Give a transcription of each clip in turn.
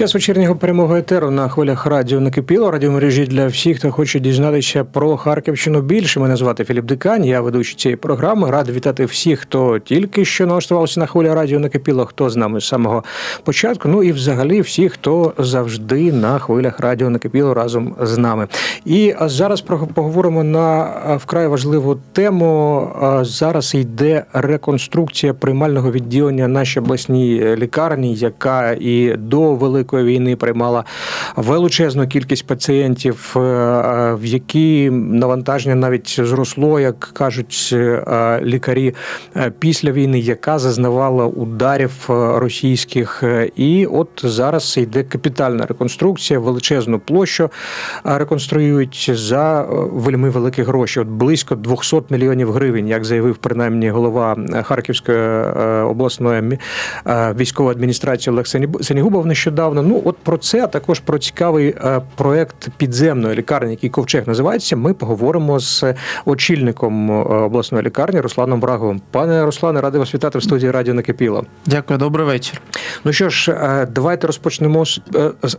Час вечірнього перемоги етеру на хвилях радіо накипіло. Радіомережі для всіх, хто хоче дізнатися про Харківщину більше. Мене звати Філіп Дикань. Я ведучий цієї програми. Радий вітати всіх, хто тільки що налаштувався на хвиля радіо накипіло, хто з нами з самого початку. Ну і взагалі всіх, хто завжди на хвилях радіо накипіло разом з нами. І зараз поговоримо на вкрай важливу тему. Зараз йде реконструкція приймального відділення нашій обласній лікарні, яка і до великої війни приймала величезну кількість пацієнтів, е, е, в які навантаження навіть зросло, як кажуть е, лікарі після війни, яка зазнавала ударів російських. І от зараз йде капітальна реконструкція, величезну площу реконструюють за вельми великі гроші. От близько 200 мільйонів гривень, як заявив принаймні голова Харківської обласної військової адміністрації Олег Сенігу- Сенігубов нещодавно. Ну от про це, а також про цікавий е, проект підземної лікарні, який ковчег називається. Ми поговоримо з очільником е, обласної лікарні Русланом Браговим. Пане Руслане, радий вас вітати в студії Радіо Накипіло. Дякую, добрий вечір. Ну що ж, е, давайте розпочнемо з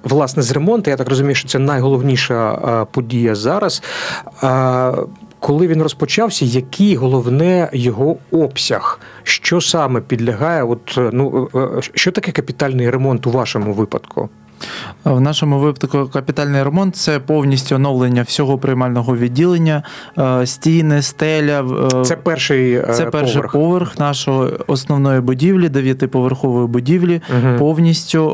власне з ремонту. Я так розумію, що це найголовніша подія зараз. Коли він розпочався, який головне його обсяг? Що саме підлягає? От ну е, е, що таке капітальний ремонт у вашому випадку? В нашому випадку капітальний ремонт це повністю оновлення всього приймального відділення, е, стіни, стеля. е, Це перший е, це перший поверх. поверх нашої основної будівлі, дев'ятиповерхової будівлі, Мгм. повністю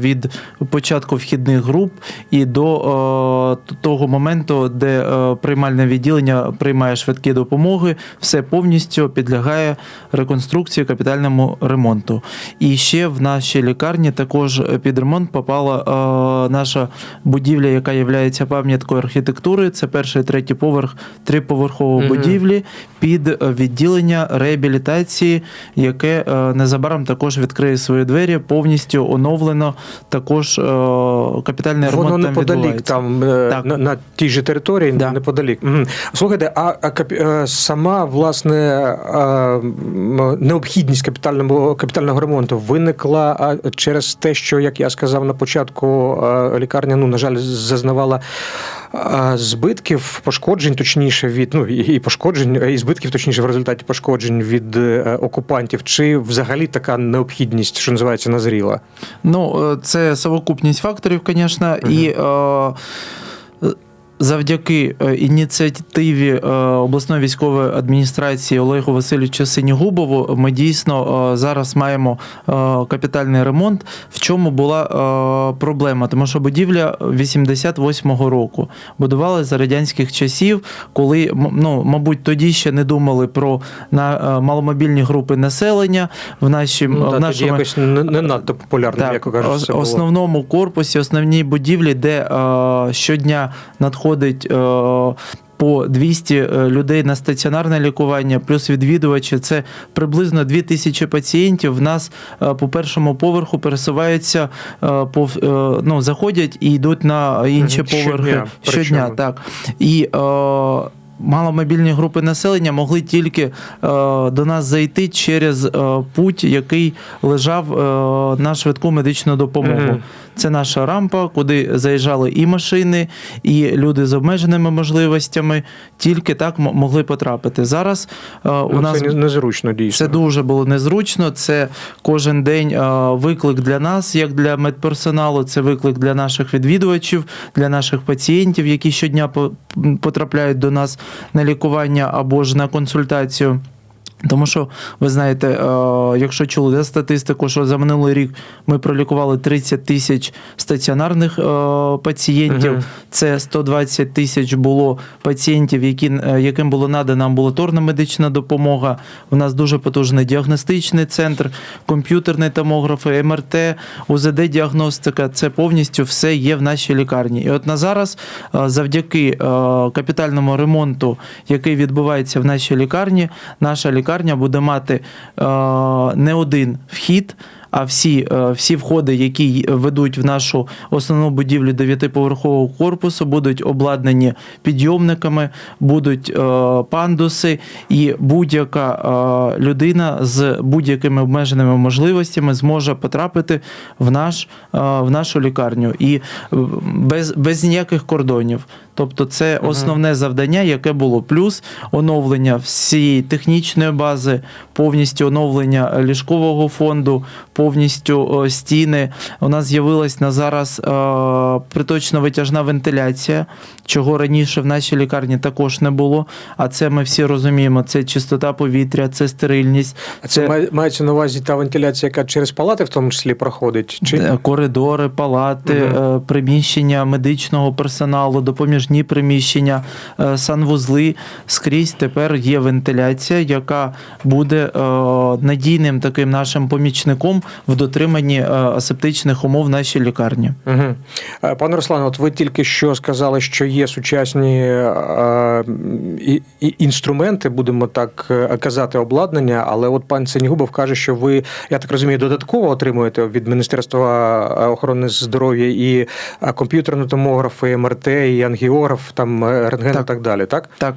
від початку вхідних груп і до того моменту, де приймальне відділення приймає швидкі допомоги, все повністю підлягає реконструкції капітальному ремонту. І ще в нашій лікарні також під ремонт попала е, наша будівля, яка є пам'яткою архітектури. Це перший і третій поверх триповерхової Мгм. будівлі під е, відділення реабілітації, яке е, незабаром також відкриє свої двері, повністю оновлено. Також е, капітальний ремонт Воно там неподалік, відбувається. там Так. на, на тій же території, Да. неподалік. Мгм. Слухайте, а, а сама власне необхідність капітального капітального ремонту виникла через те, що як я сказав на початку, е, лікарня, ну на жаль, зазнавала. е, Збитків, пошкоджень, точніше, від ну і пошкоджень, і збитків, точніше, в результаті пошкоджень від е, окупантів, чи взагалі така необхідність, що називається, назріла? Ну, це совокупність факторів, звісно, і. Е, Завдяки е, ініціативі е, обласної військової адміністрації Олегу Васильовича Синігубову ми дійсно е, зараз маємо капітальний ремонт. В чому була проблема? Тому що будівля 88-го року будувалася за радянських часів, коли ну, мабуть, тоді ще не думали про на маломобільні групи населення в нашій Ну, в нашому якось не, не надто популярно, так, як кажуть, основному корпусі, основній будівлі, де щодня надходить е, по 200 е, людей на стаціонарне лікування, плюс відвідувачі. Це приблизно 2000 пацієнтів. В нас е, по першому поверху пересуваються по ну, заходять і йдуть на інші щодня, поверхи щодня. причому. Так і е, маломобільні групи населення могли тільки е, до нас зайти через е, путь, який лежав е, на швидку медичну допомогу. Мгм. Це наша рампа, куди заїжджали і машини, і люди з обмеженими можливостями тільки так могли потрапити. Зараз е, у Ну, нас це незручно дійсно. це дуже було незручно. Це кожен день е, виклик для нас, як для медперсоналу. Це виклик для наших відвідувачів, для наших пацієнтів, які щодня по- потрапляють до нас на лікування або ж на консультацію. Тому що ви знаєте, е, якщо чули да, статистику, що за минулий рік ми пролікували 30 тисяч стаціонарних е, пацієнтів, Мгм. це 120 тисяч було пацієнтів, які, е, яким було надана амбулаторна медична допомога. У нас дуже потужний діагностичний центр, комп'ютерні томографи, МРТ, УЗД-діагностика. Це повністю все є в нашій лікарні. І от на зараз, завдяки капітальному ремонту, який відбувається в нашій лікарні, наша лікарня буде мати е, не один вхід. а всі, е, всі входи, які ведуть в нашу основну будівлю дев'ятиповерхового корпусу, будуть обладнані підйомниками, будуть е, пандуси, і будь-яка людина з будь-якими обмеженими можливостями зможе потрапити в, наш, в нашу лікарню і без, без ніяких кордонів. Тобто, це основне завдання, яке було. Плюс оновлення всієї технічної бази, повністю оновлення ліжкового фонду, повністю е, стіни. У нас з'явилась на зараз е, приточно-витяжна вентиляція, чого раніше в нашій лікарні також не було. А це ми всі розуміємо: це чистота повітря, це стерильність, А це має- мається на увазі та вентиляція, яка через палати в тому числі проходить? Чи Е, коридори, палати, е, приміщення медичного персоналу, допоміжні приміщення, е, санвузли. Скрізь тепер є вентиляція, яка буде е, надійним таким нашим помічником в дотриманні е, асептичних умов в нашій лікарні. Угу. Пане Руслане, от ви тільки що сказали, що є сучасні інструменти, будемо так казати, обладнання, але от пан Сенігубов каже, що ви, я так розумію, додатково отримуєте від Міністерства охорони здоров'я і е, комп'ютерну томограф, і МРТ, і там е, рентген і Так. так далі, так? Так,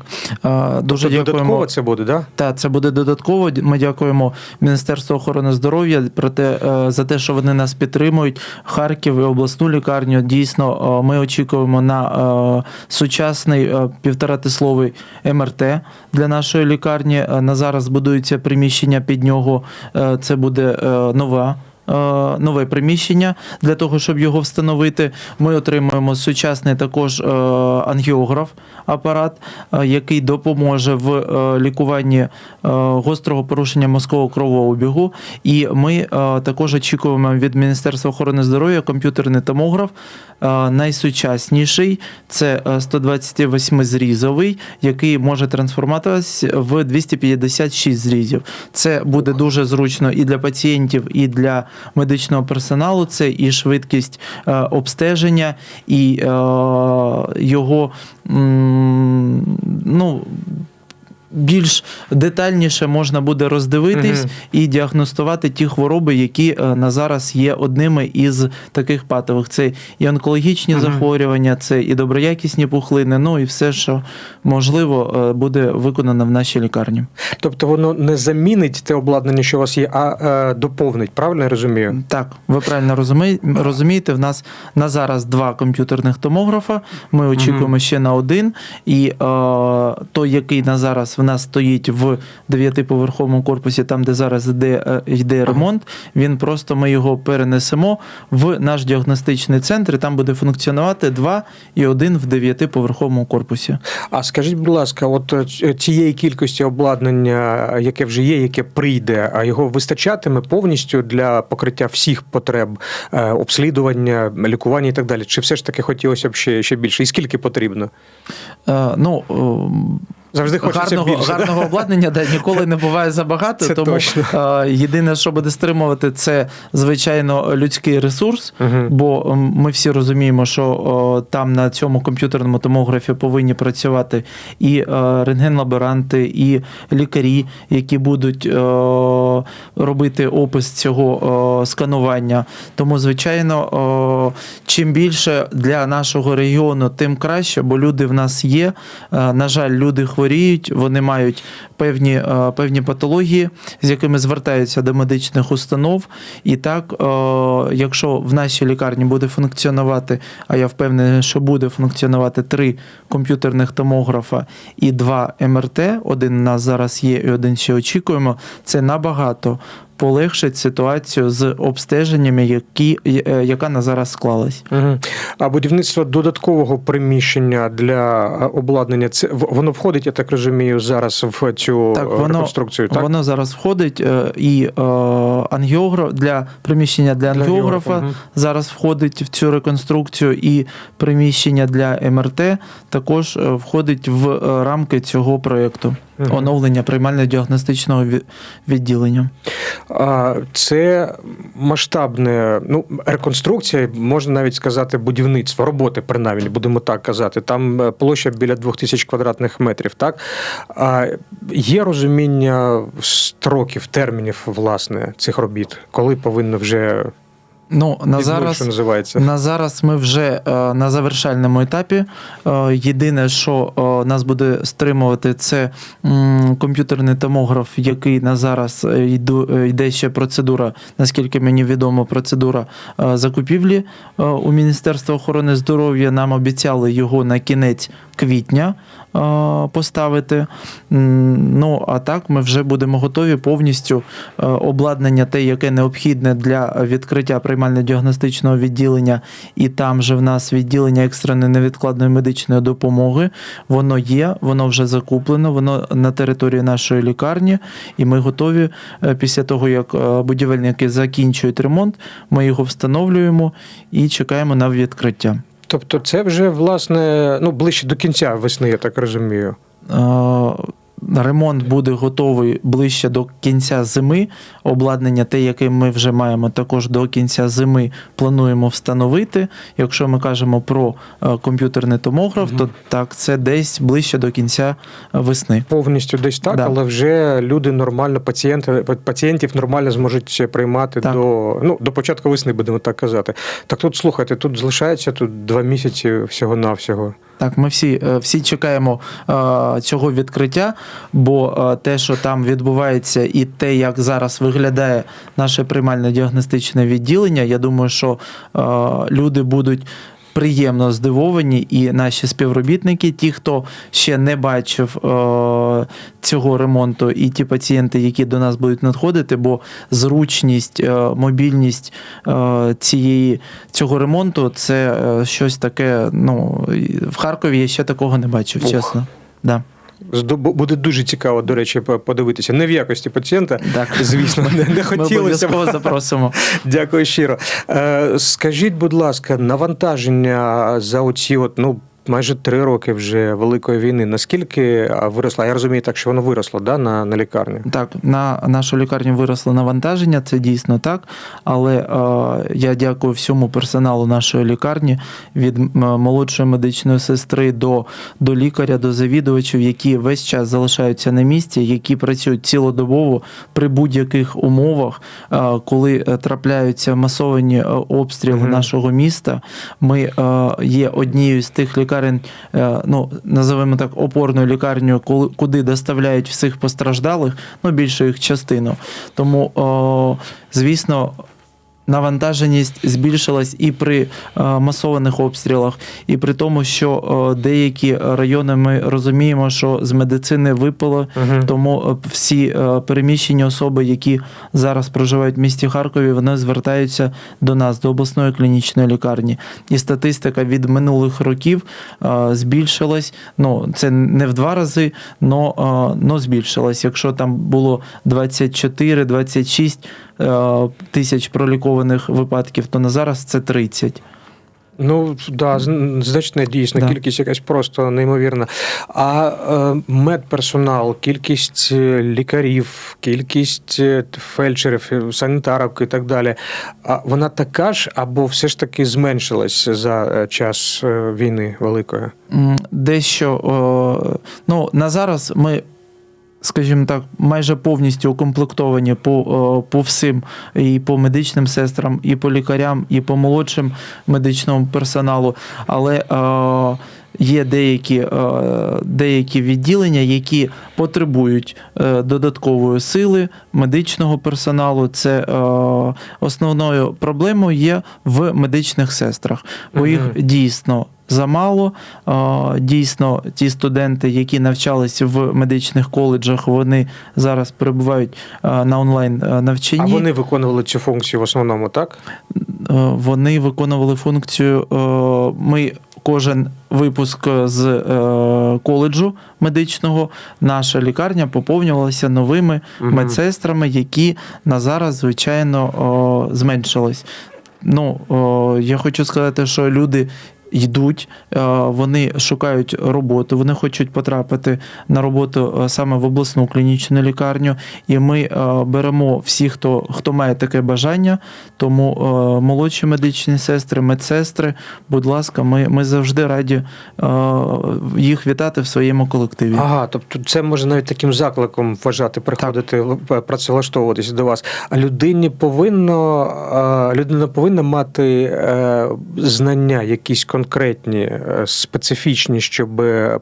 дуже Тобто дякуємо. додатково це буде, так? Так, це буде додатково. Ми дякуємо Міністерству охорони здоров'я про те, е, за те, що вони нас підтримують. Харків і обласну лікарню. Дійсно, е, ми очікуємо на сучасний півторатисловий МРТ для нашої лікарні. На зараз будується приміщення під нього. Це буде нова. Е, Нове приміщення для того, щоб його встановити. Ми отримуємо сучасний також е, ангіограф апарат, е, який допоможе в лікуванні гострого порушення мозкового кровообігу. І ми також очікуємо від Міністерства охорони здоров'я комп'ютерний томограф. Найсучасніший це е, 128 зрізовий, який може трансформуватися в 256 зрізів. Це буде дуже зручно і для пацієнтів, і для медичного персоналу. Це і швидкість е, обстеження, і е, його ну. Більш детальніше можна буде роздивитись Мгм. і діагностувати ті хвороби, які е, на зараз є одними із таких патових. Це і онкологічні Мгм. захворювання, це і доброякісні пухлини. Ну і все, що можливо, е, буде виконано в нашій лікарні. Тобто воно не замінить те обладнання, що у вас є, а е, доповнить, правильно я розумію? Так, ви правильно розумі- розумієте. В нас на зараз два комп'ютерних томографа. Ми очікуємо Мгм. ще на один. І е, той, який на зараз в нас стоїть в дев'ятиповерховому корпусі, там де зараз йде, е, йде ремонт, він просто ми його перенесемо в наш діагностичний центр. і Там буде функціонувати два і один в дев'ятиповерховому корпусі. А скажіть, будь ласка, от е, цієї кількості обладнання, е, яке вже є, яке прийде, а його вистачатиме повністю для покриття всіх потреб е, обслідування, лікування і так далі? Чи все ж таки хотілося б ще, ще більше? І скільки потрібно? Е, ну, е, Завжди хочеться гарного, більше. гарного обладнання да, ніколи не буває забагато. Це тому точно. е, єдине, що буде стримувати, це звичайно людський ресурс. Мгм. Бо ми всі розуміємо, що о, там на цьому комп'ютерному томографі повинні працювати і е, рентген-лаборанти, і лікарі, які будуть е, робити опис цього е, сканування. Тому, звичайно, о, чим більше для нашого регіону, тим краще, бо люди в нас є. Е, На жаль, люди хворіють, вони мають певні, е, певні патології, з якими звертаються до медичних установ. І так, е, якщо в нашій лікарні буде функціонувати, а я впевнений, що буде функціонувати три комп'ютерних томографа і два МРТ, один у нас зараз є і один ще очікуємо, це набагато полегшить ситуацію з обстеженнями, які, е, яка на зараз склалась. Мгм. А будівництво додаткового приміщення для е, обладнання, це воно входить, я так розумію, зараз в цю Так, е, воно- реконструкцію, так? Воно зараз входить і ангіограф для приміщення для Для ангіографа ангіографа, зараз входить в цю реконструкцію, і приміщення для МРТ також входить в рамки цього проєкту оновлення приймально-діагностичного відділення. Це масштабне, ну, реконструкція, можна навіть сказати, будівництво, роботи, принаймні, будемо так казати. Там е, площа біля 2000 квадратних метрів. Так? А є розуміння строків, термінів, власне, цих робіт, коли повинно вже Ну, на відбути, зараз що називається. На зараз ми вже е, на завершальному етапі. Е, єдине, що е, нас буде стримувати, це м, комп'ютерний томограф, який на зараз е, йду, е, йде ще процедура, наскільки мені відомо, процедура е, закупівлі е, у Міністерства охорони здоров'я. Нам обіцяли його на кінець квітня поставити. Ну, а так ми вже будемо готові повністю е, обладнання, те, яке необхідне для відкриття приймально-діагностичного відділення, і там же в нас відділення екстреної невідкладної медичної допомоги. Воно є, воно вже закуплено, воно на території нашої лікарні, і ми готові е, після того, як е, будівельники закінчують ремонт, ми його встановлюємо і чекаємо на відкриття. Тобто, це вже власне ну ближче до кінця весни, я так розумію. Ремонт буде готовий ближче до кінця зими. Обладнання, те, яке ми вже маємо, також до кінця зими плануємо встановити. Якщо ми кажемо про е, комп'ютерний томограф, то так, це десь ближче до кінця весни. Повністю десь так, Да. але вже люди нормально, пацієнти, пацієнтів нормально зможуть приймати Так. до, ну, до початку весни, будемо так казати. Так тут слухайте, тут залишається тут два місяці всього-навсього. Так, ми всі, е, всі чекаємо е, цього відкриття, бо е, те, що там відбувається, і те, як зараз виглядає наше приймальне діагностичне відділення, я думаю, що е, люди будуть. Приємно здивовані, і наші співробітники, ті, хто ще не бачив е, цього ремонту, і ті пацієнти, які до нас будуть надходити, бо зручність, е, мобільність е, цієї, цього ремонту це е, щось таке. Ну в Харкові я ще такого не бачив, Ух. чесно. Да. Буде дуже цікаво, до речі, по- подивитися. Не в якості пацієнта, Так. звісно, не, не хотілося. Ми запросимо. Дякую щиро. Е, скажіть, будь ласка, навантаження за оці, от, ну, майже три роки вже великої війни. Наскільки а, виросло? Я розумію так, що воно виросло да, на, на лікарню. Так, на нашу лікарню виросло навантаження, це дійсно так. Але е, я дякую всьому персоналу нашої лікарні від молодшої медичної сестри до, до лікаря, до завідувачів, які весь час залишаються на місці, які працюють цілодобово при будь-яких умовах, е, коли трапляються масовані е, обстріли Мгм. нашого міста. Ми е, є однією з тих лікарень, е, ну називаємо так опорною лікарнею, куди доставляють всіх постраждалих, ну більшу їх частину. Тому, звісно. Навантаженість збільшилась і при е, масованих обстрілах, і при тому, що е, деякі райони ми розуміємо, що з медицини випало, Мгм. тому е, всі переміщені особи, які зараз проживають в місті Харкові, вони звертаються до нас, до обласної клінічної лікарні. І статистика від минулих років збільшилась. Ну, це не в два рази, но, но збільшилась. Якщо там було 24-26 е, тисяч пролікованих випадків, то на зараз це 30. Ну да, значна дійсно Да. кількість якась просто неймовірна. А е, медперсонал, кількість е, лікарів, кількість е, фельдшерів, е, санітарок і так далі. А вона така ж або все ж таки зменшилась за е, час е, війни великої? Дещо о, ну, на зараз ми. Скажімо так, майже повністю укомплектовані по, по всім і по медичним сестрам, і по лікарям, і по молодшим медичному персоналу. Але е, є деякі, е, деякі відділення, які потребують е, додаткової сили медичного персоналу. Це е, основною проблемою є в медичних сестрах, бо їх дійсно замало. Дійсно, ті студенти, які навчалися в медичних коледжах, вони зараз перебувають на онлайн навчанні. А вони виконували цю функцію в основному, так? Вони виконували функцію. Ми кожен випуск з е, коледжу медичного, наша лікарня поповнювалася новими угу. медсестрами, які на зараз, звичайно, о, зменшились. Ну, о, я хочу сказати, що люди. Йдуть, е, вони шукають роботу, вони хочуть потрапити на роботу е, саме в обласну клінічну лікарню. І ми е, беремо всіх, хто, хто має таке бажання. Тому молодші медичні сестри, медсестри, будь ласка, ми, ми завжди раді їх вітати в своєму колективі. Ага, тобто це може навіть таким закликом вважати, приходити в- працевлаштовуватися до вас. А людині повинно людина повинна мати знання, якісь конкретні, е, специфічні, щоб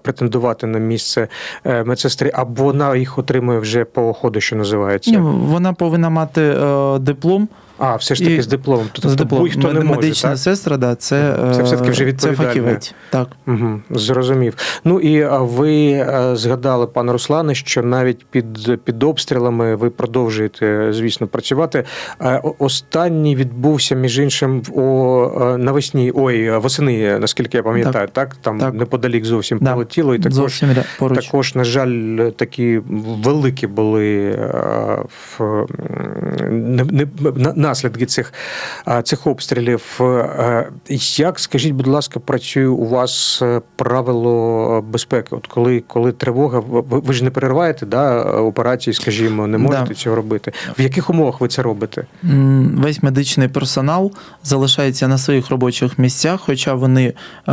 претендувати на місце е, медсестри, або вона їх отримує вже по ходу, що називається. Ні, вона повинна мати е, диплом. А, все ж таки і- з дипломом. Тобто з дипломом. будь-хто не може, Медична так? сестра, да, це, е, Це все-таки вже це фахівець. Так. Угу, зрозумів. Ну і ви е, згадали, пане Руслане, що навіть під, під обстрілами ви продовжуєте, звісно, працювати. Е, Останній відбувся, між іншим, о, е, навесні, ой, восени, наскільки я пам'ятаю, так? Там Так. неподалік зовсім Да. прилетіло, і також. Зовсім ря- поруч. Також, на жаль, такі великі були е, в, не, не, на- наслідки цих, е, цих обстрілів. Е, Як, скажіть, будь ласка, працює у вас е, правило безпеки? От коли, коли тривога, ви, ви ж не перериваєте да, операції, скажімо, не можете Да. цього робити. В яких умовах ви це робите? Весь медичний персонал залишається на своїх робочих місцях, хоча вони е,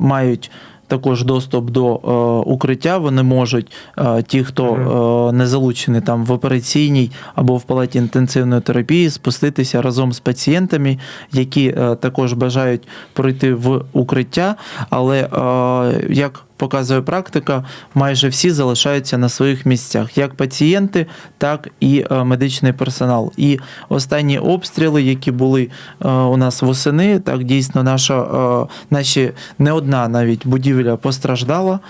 мають. Також доступ до е, укриття вони можуть, е, ті, хто е, не залучений там в операційній або в палаті інтенсивної терапії, спуститися разом з пацієнтами, які е, також бажають пройти в укриття. Але е, як показує практика, майже всі залишаються на своїх місцях, як пацієнти, так і е, медичний персонал. І останні обстріли, які були е, у нас восени, так дійсно наша е, наші не одна навіть будівля постраждала.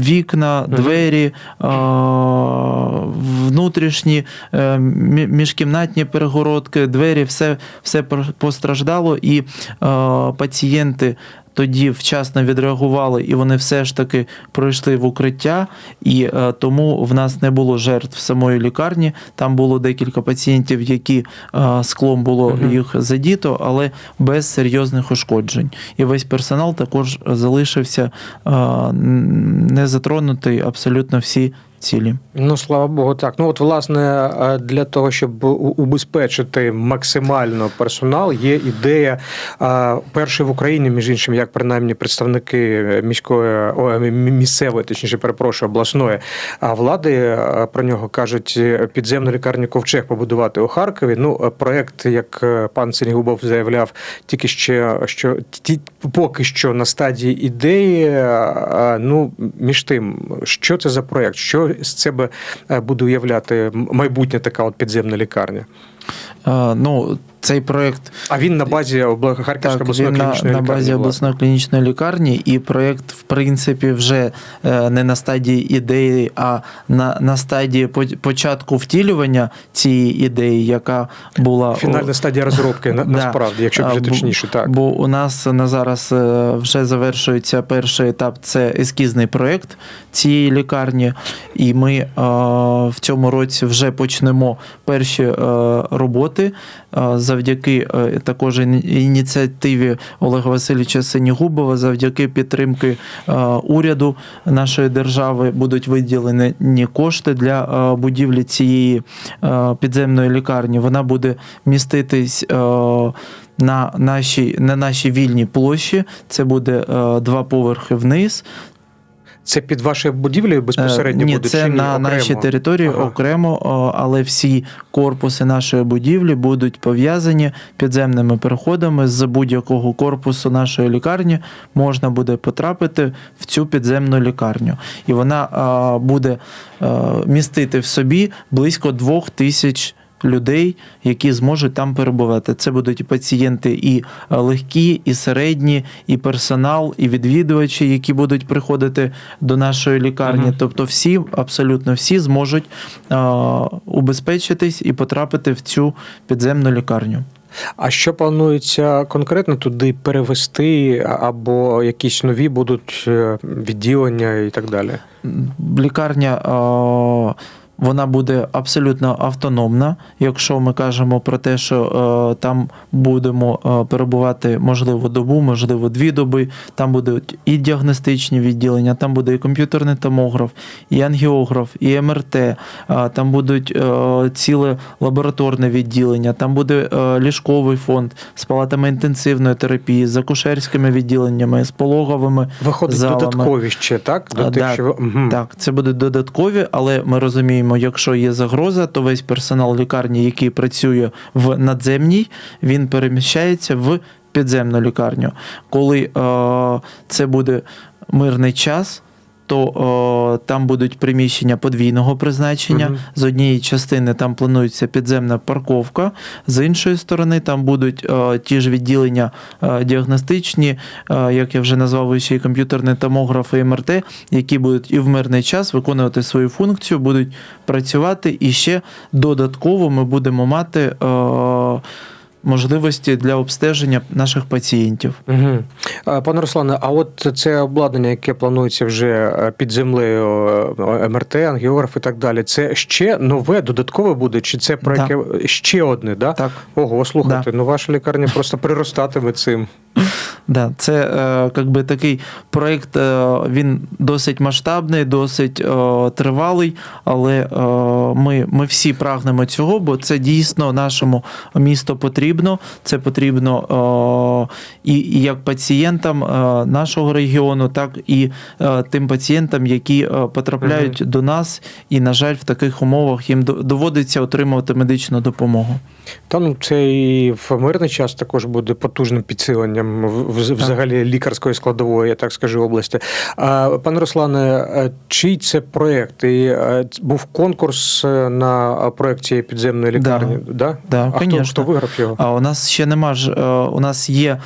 Вікна, двері, внутрішні, міжкімнатні перегородки, двері, все, все постраждало, і пацієнти тоді вчасно відреагували, і вони все ж таки пройшли в укриття, і е, тому в нас не було жертв в самої лікарні. Там було декілька пацієнтів, які е, склом було їх задіто, але без серйозних ушкоджень. І весь персонал також залишився е, не затронутий абсолютно всі цілі. Ну, слава Богу, так. Ну, от, власне, е, для того, щоб убезпечити максимально персонал, є ідея е, першої в Україні, між іншим, як принаймні представники міської о, місцевої, точніше, перепрошую, обласної влади е, про нього кажуть підземну лікарню Ковчег побудувати у Харкові. Ну, проект, як пан Сенігубов заявляв, тільки ще що ті, поки що на стадії ідеї. Ну, між тим, що це за проект? Що з себе е, буде уявляти майбутня така от підземна лікарня? Е, Ну, цей проект А він на базі Харківської обласної він клінічної на лікарні. базі власне. обласної клінічної лікарні, і проєкт, в принципі, вже е, не на стадії ідеї, а на, на стадії початку втілювання цієї ідеї, яка була Фінальна стадія розробки, на, насправді, якщо вже точніше, так. Бо у нас на зараз е, вже завершується перший етап це ескізний проєкт цієї лікарні, і ми е, в цьому році вже почнемо перші роботи е, завдяки е, також ініціативі Олега Васильовича Сенігубова, завдяки підтримки е, уряду нашої держави будуть виділені кошти для е, будівлі цієї підземної лікарні. Вона буде міститись. на нашій, на нашій вільній площі це буде е, два поверхи вниз. Це під вашою будівлею безпосередньо Е, Ні, буде? це чи ні? на окремо? нашій території Ага. окремо, о, але всі корпуси нашої будівлі будуть пов'язані підземними переходами. З будь-якого корпусу нашої лікарні можна буде потрапити в цю підземну лікарню. І вона а, буде а, містити в собі близько двох тисяч. Людей, які зможуть там перебувати. Це будуть і пацієнти і е, легкі, і середні, і персонал, і відвідувачі, які будуть приходити до нашої лікарні. Мгм. Тобто, всі, абсолютно всі зможуть е, убезпечитись і потрапити в цю підземну лікарню. А що планується конкретно туди перевести, або якісь нові будуть е, відділення і так далі? Лікарня е, Вона буде абсолютно автономна, якщо ми кажемо про те, що е, там будемо е, перебувати можливо добу, можливо, дві доби. Там будуть і діагностичні відділення, там буде і комп'ютерний томограф, і ангіограф, і МРТ, е, там будуть е, ціле лабораторне відділення, там буде е, ліжковий фонд з палатами інтенсивної терапії, з акушерськими відділеннями, з пологовими Виходить залами. додаткові ще, так? До А, тих, так, що... Так, це будуть додаткові, але ми розуміємо, якщо є загроза, то весь персонал лікарні, який працює в надземній, він переміщається в підземну лікарню. Коли е, це буде мирний час. То е, там будуть приміщення подвійного призначення. Мгм. З однієї частини там планується підземна парковка, з іншої сторони там будуть е, ті ж відділення е, діагностичні, е, як я вже назвав вище, і комп'ютерний томограф і МРТ, які будуть і в мирний час виконувати свою функцію, будуть працювати, і ще додатково ми будемо мати е, можливості для обстеження наших пацієнтів. Угу. Пане Руслане, а от це обладнання, яке планується вже е, під землею, е, МРТ, ангіограф і так далі, це ще нове, додаткове буде? Чи це про Да. яке ще одне? Да? Так. Ого, слухайте, ну ваша лікарня просто приростатиме цим. Да, це е, как би такий проєкт, е, він досить масштабний, досить е, тривалий, але е, ми, ми всі прагнемо цього, бо це дійсно нашому місту потрібно. Це потрібно е, і, і як пацієнтам е, нашого регіону, так і е, тим пацієнтам, які е, потрапляють до нас, і, на жаль, в таких умовах їм доводиться отримувати медичну допомогу. Та ну це і в мирний час також буде потужним підсиленням взагалі лікарської складової, я так скажу, області. Пане Руслане, е, чий це проєкт? І е, був конкурс е, на проєкт цієї підземної лікарні? Да? Да, а хто, хто виграв його? А у нас ще нема ж. У нас є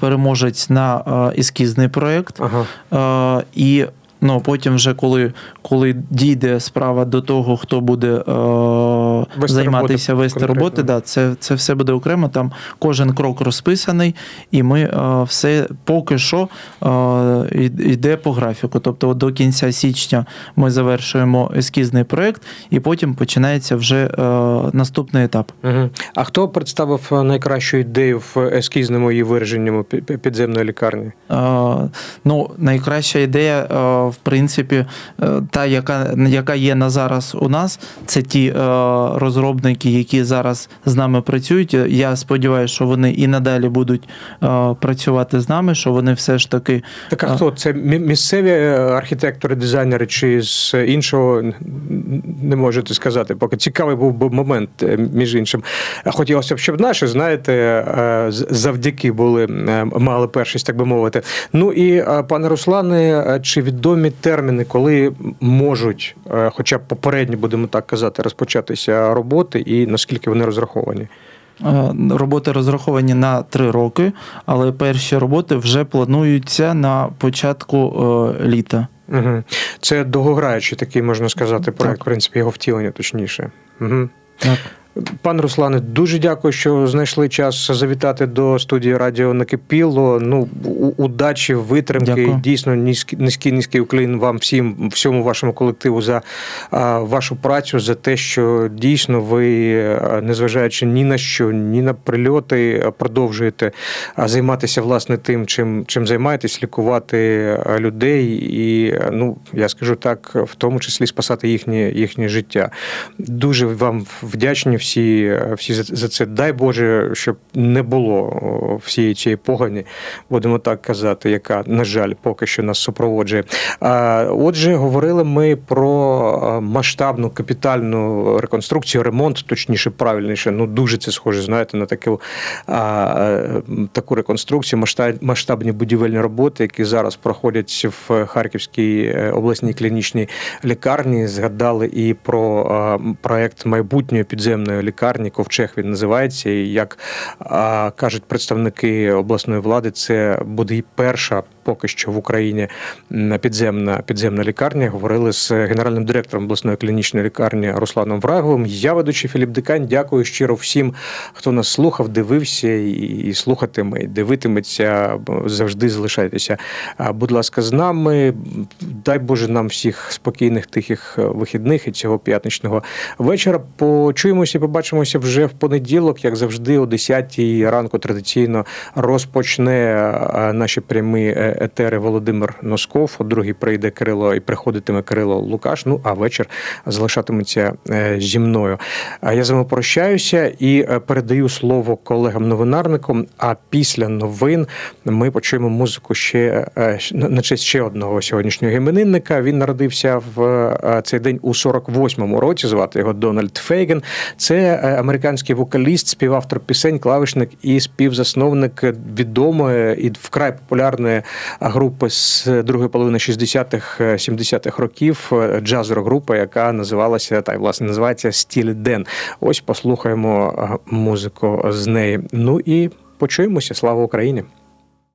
переможець на ескізний проєкт, Ага. і ну, потім, вже коли, коли дійде справа до того, хто буде е, займатися роботи вести конкретно. роботи, да, це, це все буде окремо. Там кожен крок розписаний, і ми е, все поки що е, йде по графіку. Тобто от до кінця січня ми завершуємо ескізний проєкт, і потім починається вже е, наступний етап. Угу. А хто представив найкращу ідею в ескізному її вираженню пі- пі- підземної лікарні? Е, Ну, найкраща ідея, е, в принципі, е, та, яка, яка є на зараз у нас, це ті е, розробники, які зараз з нами працюють. Я сподіваюся, що вони і надалі будуть е, працювати з нами, що вони все ж таки Так а хто? Це місцеві архітектори, дизайнери чи з іншого не можете сказати, поки цікавий був би момент, між іншим. Хотілося б, щоб наші, знаєте, завдяки були мали першість, так би мовити. Ну і пане Руслане, чи відомі терміни, коли можуть, е, хоча б попередньо будемо так казати, розпочатися роботи, і наскільки вони розраховані? е, роботи розраховані на три роки, але перші роботи вже плануються на початку е, літа. Угу. Це довгограючий такий, можна сказати, проект, Так. в принципі, його втілення, точніше. Угу. Так. Пане Руслане, дуже дякую, що знайшли час завітати до студії Радіо Накипіло. Ну, удачі, витримки. Дякую. Дійсно, низький низький низький уклін вам всім, всьому вашому колективу за а, вашу працю, за те, що дійсно ви, незважаючи ні на що, ні на прильоти, продовжуєте займатися власне тим, чим, чим займаєтесь, лікувати людей, і ну я скажу так, в тому числі спасати їхнє, їхнє життя. Дуже вам вдячні всі, всі за, це. Дай Боже, щоб не було всієї цієї погані, будемо так казати, яка, на жаль, поки що нас супроводжує. Отже, говорили ми про масштабну капітальну реконструкцію, ремонт, точніше, правильніше. Ну дуже це схоже, знаєте, на таку, таку реконструкцію, масштаб, масштабні будівельні роботи, які зараз проходять в Харківській е, обласній клінічній лікарні. Згадали і про проект майбутньої підземної лікарні. Ковчег він називається. І як кажуть представники обласної влади, це буде і перша поки що в Україні підземна підземна лікарня. Говорили з генеральним директором обласної клінічної лікарні Русланом Враговим. Я ведучий Філіп Дикань. Дякую щиро всім, хто нас слухав, дивився і, слухатиме, і дивитиметься. Завжди залишайтеся. Будь ласка, з нами. Дай Боже нам всіх спокійних, тихих е, вихідних і цього п'ятничного вечора. Почуємося побачимося вже в понеділок, як завжди, о 10 ранку традиційно розпочне е, наші прямі е, етери Володимир Носков. О другій прийде Кирило і приходитиме Кирило Лукаш. Ну а вечір залишатиметься е, зі мною. Я з вами прощаюся і е, передаю слово колегам-новинарникам. А після новин ми почуємо музику ще е, на честь ще одного сьогоднішнього іменинника. Він народився в цей день у 48-му році. Звати його Дональд Фейген. Це американський вокаліст, співавтор пісень, клавішник і співзасновник відомої і вкрай популярної групи з другої половини 60-х, е, 70-х років. е, Джазова група, яка називалася та й власне називається Стіль Ден. Ось послухаємо е, музику з неї. Ну і почуємося. Слава Україні!